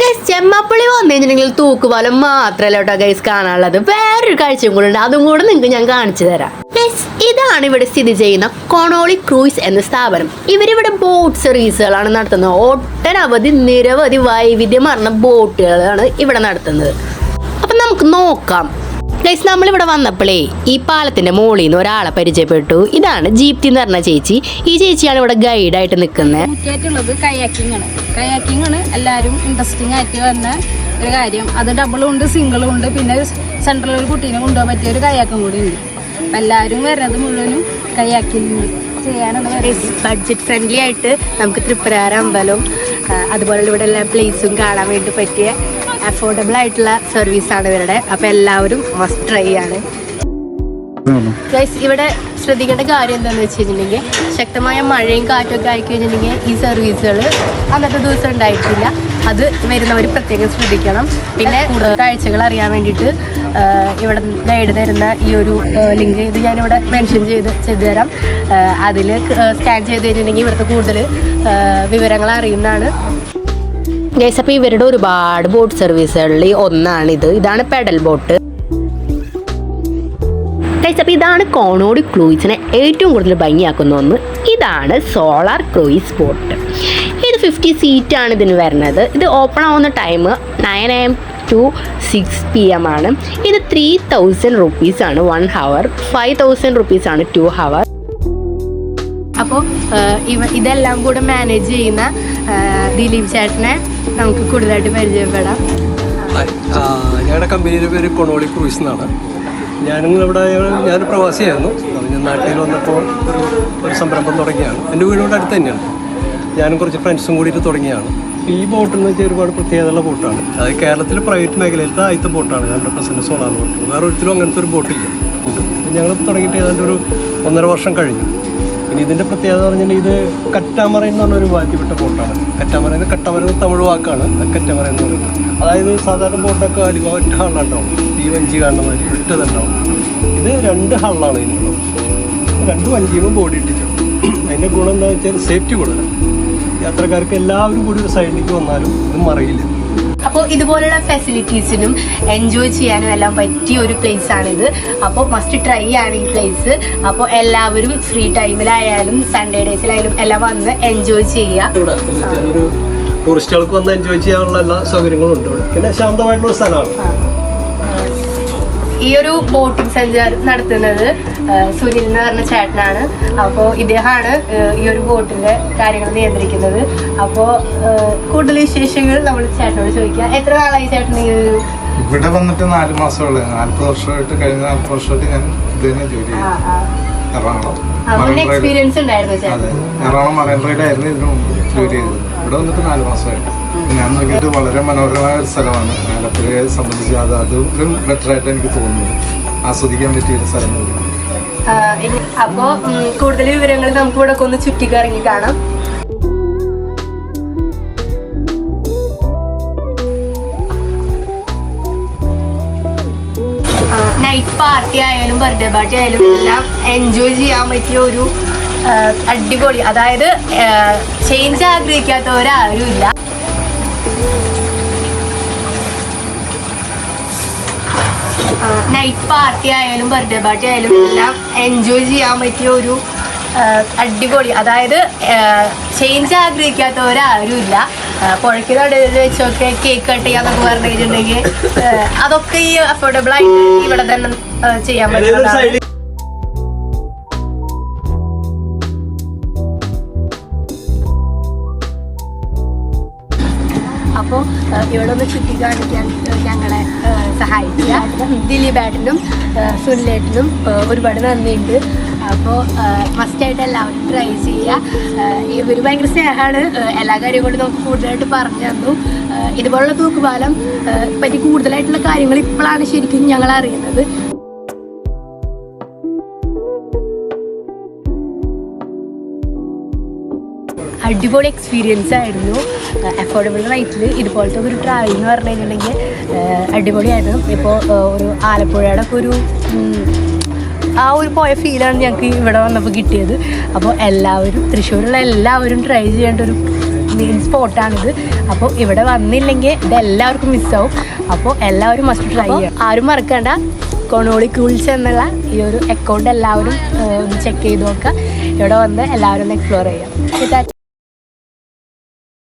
Guys ചെമ്മപ്പള്ളി വന്നു കഴിഞ്ഞിട്ടുണ്ടെങ്കിൽ തൂക്കുപാലം മാത്രമല്ല കേട്ടോ ഗൈസ് കാണാനുള്ളത്. വേറൊരു കാഴ്ചയും കൂടെ ഉണ്ട്. അതും കൂടെ നിങ്ങൾക്ക് ഞാൻ കാണിച്ചു തരാം. ഇതാണ് ഇവിടെ സ്ഥിതി ചെയ്യുന്ന കൊണോളി ക്രൂയിസ് എന്ന സ്ഥാപനം. ഇവരിവിടെ ബോട്ട് സർവീസുകളാണ് നടത്തുന്നത്. ഒട്ടനവധി നിരവധി വൈവിധ്യമാർന്ന ബോട്ടുകളാണ് ഇവിടെ നടത്തുന്നത്. അപ്പം നമുക്ക് നോക്കാം. ഗൈസ് നമ്മളിവിടെ വന്നപ്പോഴേ ഈ പാലത്തിന്റെ മുകളിൽ നിന്ന് ഒരാളെ പരിചയപ്പെട്ടു. ഇതാണ് ജീപ്തി എന്ന് പറഞ്ഞ ചേച്ചി. ഈ ചേച്ചിയാണ് ഇവിടെ ഗൈഡ് ആയിട്ട് നിൽക്കുന്നത് മുഖ്യമായിട്ടുള്ളത് കയാക്കിംഗ് ആണ്. കയാക്കിംഗ് ആണ് എല്ലാവരും ഇൻട്രസ്റ്റിംഗ് ആയിട്ട് വന്ന ഒരു കാര്യം. അത് ഡബിളും ഉണ്ട് സിംഗിളും ഉണ്ട് പിന്നെ സെൻട്രലിൽ ഒരു കുട്ടീനെ കൊണ്ടുപോകാൻ പറ്റിയ ഒരു കയാക്കും കൂടി ഉണ്ട്. അപ്പം എല്ലാവരും വരുന്നത് മുഴുവനും കയാക്കിംഗ് ചെയ്യാനാണ് ബഡ്ജറ്റ് ഫ്രണ്ട്ലി ആയിട്ട് നമുക്ക് തൃപ്പരാര അമ്പലവും അതുപോലെ ഇവിടെ എല്ലാ പ്ലേസും കാണാൻ വേണ്ടി പറ്റിയ അഫോർഡബിൾ ആയിട്ടുള്ള സർവീസ് ആണ് ഇവരുടെ. അപ്പോൾ എല്ലാവരും മസ്റ്റ് ട്രൈ ആണ്. ഇവിടെ ശ്രദ്ധിക്കേണ്ട കാര്യം എന്താണെന്ന് വെച്ച് കഴിഞ്ഞിട്ടുണ്ടെങ്കിൽ ശക്തമായ മഴയും കാറ്റൊക്കെ ആയി കഴിഞ്ഞിട്ടുണ്ടെങ്കിൽ ഈ സർവീസുകൾ അന്നത്തെ ദിവസം ഉണ്ടായിട്ടില്ല. അത് വരുന്നവർ പ്രത്യേകം ശ്രദ്ധിക്കണം. പിന്നെ കൂടുതൽ കാഴ്ചകൾ അറിയാൻ വേണ്ടിയിട്ട് ഇവിടെ ഗൈഡ് തരുന്ന ഈ ഒരു ലിങ്ക് ഇത് ഞാനിവിടെ മെൻഷൻ ചെയ്ത് ചെയ്തു തരാം. അതിൽ സ്കാൻ ചെയ്ത് കഴിഞ്ഞിട്ടുണ്ടെങ്കിൽ ഇവിടുത്തെ കൂടുതൽ വിവരങ്ങൾ അറിയുന്നതാണ്. ഗൈസ് അപ്പോൾ ഇവരുടെ ഒരുപാട് ബോട്ട് സർവീസുകളിൽ ഒന്നാണിത്. ഇതാണ് പെഡൽ ബോട്ട് ഗൈസ് ഇതാണ് കോണോഡ് ക്രൂയിസിനെ ഏറ്റവും കൂടുതൽ ഭംഗിയാക്കുന്ന ഒന്ന്. ഇതാണ് സോളാർ ക്രൂയിസ് ബോട്ട് ഇത് ഫിഫ്റ്റി ആണ് ഇതിന് വരുന്നത്. ഇത് ഓപ്പൺ ആവുന്ന time nine A M to six P M ആണ്. ഇത് ത്രീ തൗസൻഡ് റുപ്പീസാണ് വൺ ഹവർ ഫൈവ് തൗസൻഡ് റുപ്പീസാണ് ടു ഹവർ അപ്പോൾ ഇതെല്ലാം കൂടെ മാനേജ് ചെയ്യുന്ന ദിലീപ് ചേട്ടനെ നമുക്ക് കൂടുതലായിട്ട് പരിചയപ്പെടാം. ഞങ്ങളുടെ കമ്പനിയുടെ പേര് കൊണോളി ക്രൂയിസ് എന്നാണ്. ഞാനും ഇവിടെ ഞാനൊരു പ്രവാസിയായിരുന്നു. അപ്പോൾ ഞാൻ നാട്ടിൽ വന്നപ്പോൾ ഒരു ഒരു സംരംഭം തുടങ്ങിയാണ്. എന്റെ വീടിനോട് അടുത്ത് തന്നെയാണ്. ഞാനും കുറച്ച് ഫ്രണ്ട്സും കൂടിയിട്ട് തുടങ്ങിയാണ്. ഈ ബോട്ട് എന്ന് വെച്ചാൽ ഒരുപാട് പ്രത്യേകതയുള്ള ബോട്ടാണ്. അത് കേരളത്തിലെ പ്രൈവറ്റ് മേഖലയിലത്തെ ആദ്യത്തെ ബോട്ടാണ് ഞാൻ പെർസെന്റ് സോളാർ ബോട്ട് വേറെ ഒരിക്കലും അങ്ങനത്തെ ഒരു ബോട്ടില്ല. ഞങ്ങൾ തുടങ്ങിയിട്ട് ഏതാണ്ട് ഒരു ഒന്നര വർഷം കഴിഞ്ഞു. ഇനി ഇതിന്റെ പ്രത്യേകത എന്ന് പറഞ്ഞാൽ ഇത് കറ്റാമറ എന്ന് പറഞ്ഞ ഒരു വാറ്റിപ്പെട്ട ബോട്ടാണ്. കറ്റാമറ എന്ന് കട്ടമര എന്ന് തമിഴ് വാക്കാണ്. കറ്റാമറ എന്ന് പറയുന്നത്. അതായത് സാധാരണ ബോട്ടൊക്കെ അടിവ ഒറ്റ ഹള്ളുണ്ടാവും. ഈ വഞ്ചി കാണുന്ന മാതിരി ഒറ്റതുണ്ടാവും ഇത് രണ്ട് ഹള്ളാണ് ഇതിനുള്ളത് രണ്ട് വഞ്ചിയും ബോഡി ഇട്ടിട്ടുണ്ട്. അതിന്റെ ഗുണം എന്താ വെച്ചാൽ സേഫ്റ്റി കൂടുതലാണ്. യാത്രക്കാർക്ക് എല്ലാവരും കൂടി ഒരു സൈഡിലേക്ക് വന്നാലും ഇത് മറിയില്ല. അപ്പോൾ ഇതുപോലുള്ള ഫെസിലിറ്റീസിനും എൻജോയ് ചെയ്യാനും എല്ലാം പറ്റിയ ഒരു പ്ലേസ് ആണിത്. അപ്പോൾ മസ്റ്റ് ട്രൈ ആണ് ഈ പ്ലേസ് അപ്പോൾ എല്ലാവരും ഫ്രീ ടൈമിലായാലും സൺഡേ ഡേയ്സിലായാലും എല്ലാം വന്ന് എൻജോയ് ചെയ്യുക ടൂറിസ്റ്റുകൾക്ക് വന്ന് എൻജോയ് ചെയ്യാനുള്ള എല്ലാ സൗകര്യങ്ങളും ഉണ്ട് പിന്നെ ശാന്തമായിട്ടുള്ള സ്ഥലമാണ്. ഈ ഒരു ബോട്ടിംഗ് സഞ്ചാരം നടത്തുന്നത് സുനിൽ എന്ന് പറഞ്ഞ ചേട്ടനാണ്. അപ്പോൾ ഇദ്ദേഹമാണ് ഈ ഒരു ബോട്ടിന്റെ കാര്യങ്ങൾ നിയന്ത്രിക്കുന്നത്. അപ്പോൾ കൂടുതൽ വിശേഷങ്ങൾ നമ്മൾ ചേട്ടനോട് ചോദിക്കാം. എത്ര നാളായി ചേട്ടൻ ഈ ഒരു ഇവിടെ വന്നിട്ട് നാല് മാസമുള്ളത് നാല്പത് വർഷമായിട്ട് കഴിഞ്ഞ നാല്പത് വർഷമായിട്ട് ഞാൻ ഇത് തന്നെ ജോലി ആ. എറണാകുളം. എറണാകുളം മറൈൻ ഡ്രൈവ് ആയിരുന്നു ഇതിനു മുമ്പ് ജോലി ചെയ്തത്. ഇവിടെ വന്നിട്ട് നാല് മാസമായിട്ട്. ഞാൻ നോക്കിയിട്ട് വളരെ മനോഹരമായ ഒരു സ്ഥലമാണ്. ആലപ്പുഴയെ സംബന്ധിച്ച് അത് അതും ബെറ്റർ ആയിട്ട് എനിക്ക് തോന്നുന്നു. ആസ്വദിക്കാൻ പറ്റിയ ഒരു സ്ഥലം അപ്പോൾ അപ്പോ കൂടുതൽ വിവരങ്ങൾ നമുക്ക് ഇവിടെ ഒന്ന് ചുറ്റിക്കറങ്ങി കാണാം. നൈറ്റ് പാർട്ടി ആയാലും ബർത്ത്ഡേ പാർട്ടി ആയാലും എല്ലാം എൻജോയ് ചെയ്യാൻ പറ്റിയ ഒരു അടിപൊളി അതായത് ചേഞ്ച് ആഗ്രഹിക്കാത്തവരാരും ഇല്ല. നൈറ്റ് പാർട്ടി ആയാലും ബർത്ത്ഡേ പാർട്ടി ആയാലും എല്ലാം എൻജോയ് ചെയ്യാൻ പറ്റിയ ഒരു അടിപൊളി. അതായത് ചേഞ്ച് ആഗ്രഹിക്കാത്തവരാരും ഇല്ല. ആ, പുഴയ്ക്ക് നടുവിൽ വെച്ചൊക്കെ കേക്ക് കട്ട് ചെയ്യാന്നൊക്കെ പറഞ്ഞിട്ടുണ്ടെങ്കിൽ അതൊക്കെ ഈ അഫോർഡബിൾ ആയിട്ട് ഇവിടെ തന്നെ ചെയ്യാൻ പറ്റും അപ്പോൾ ഇവിടെ ഒന്ന് ചുറ്റി കാണിക്കാൻ ഞങ്ങളെ ദിലി ദിലീപേട്ടനും സുനിലേട്ടനും ഒരുപാട് നന്ദിയുണ്ട്. അപ്പോൾ മസ്റ്റായിട്ട് എല്ലാവരും ട്രൈ ചെയ്യുക. ഇവർ ഭയങ്കര സ്നേഹമാണ് എല്ലാ കാര്യവും കൊണ്ട് നമുക്ക് കൂടുതലായിട്ട് പറഞ്ഞു തന്നു. ഇതുപോലുള്ള തൂക്കുപാലം പറ്റി കൂടുതലായിട്ടുള്ള കാര്യങ്ങൾ ഇപ്പോഴാണ് ശരിക്കും ഞങ്ങൾ അറിയുന്നത്. അടിപൊളി എക്സ്പീരിയൻസ് ആയിരുന്നു. അഫോർഡബിൾ റേറ്റിൽ ഇതുപോലത്തെ ഒരു ട്രാവൽ എന്ന് പറഞ്ഞു കഴിഞ്ഞിട്ടുണ്ടെങ്കിൽ അടിപൊളിയായിരുന്നു. ഇപ്പോൾ ഒരു ആലപ്പുഴയുടെ ഒക്കെ ഒരു ആ ഒരു പോയ ഫീലാണ് ഞങ്ങൾക്ക് ഇവിടെ വന്നപ്പോൾ കിട്ടിയത്. അപ്പോൾ എല്ലാവരും തൃശ്ശൂരുള്ള എല്ലാവരും ട്രൈ ചെയ്യേണ്ട ഒരു മെയിൻ സ്പോട്ടാണിത് അപ്പോൾ ഇവിടെ വന്നില്ലെങ്കിൽ ഇത് എല്ലാവർക്കും മിസ്സാവും അപ്പോൾ എല്ലാവരും മസ്റ്റ് ട്രൈ ചെയ്യാം ആരും മറക്കണ്ട. കൊണോളി കൂൾസ് എന്നുള്ള ഈ ഒരു അക്കൗണ്ട് എല്ലാവരും ഒന്ന് ചെക്ക് ചെയ്ത് നോക്കുക. ഇവിടെ വന്ന് എല്ലാവരും ഒന്ന് എക്സ്പ്ലോർ ചെയ്യാം.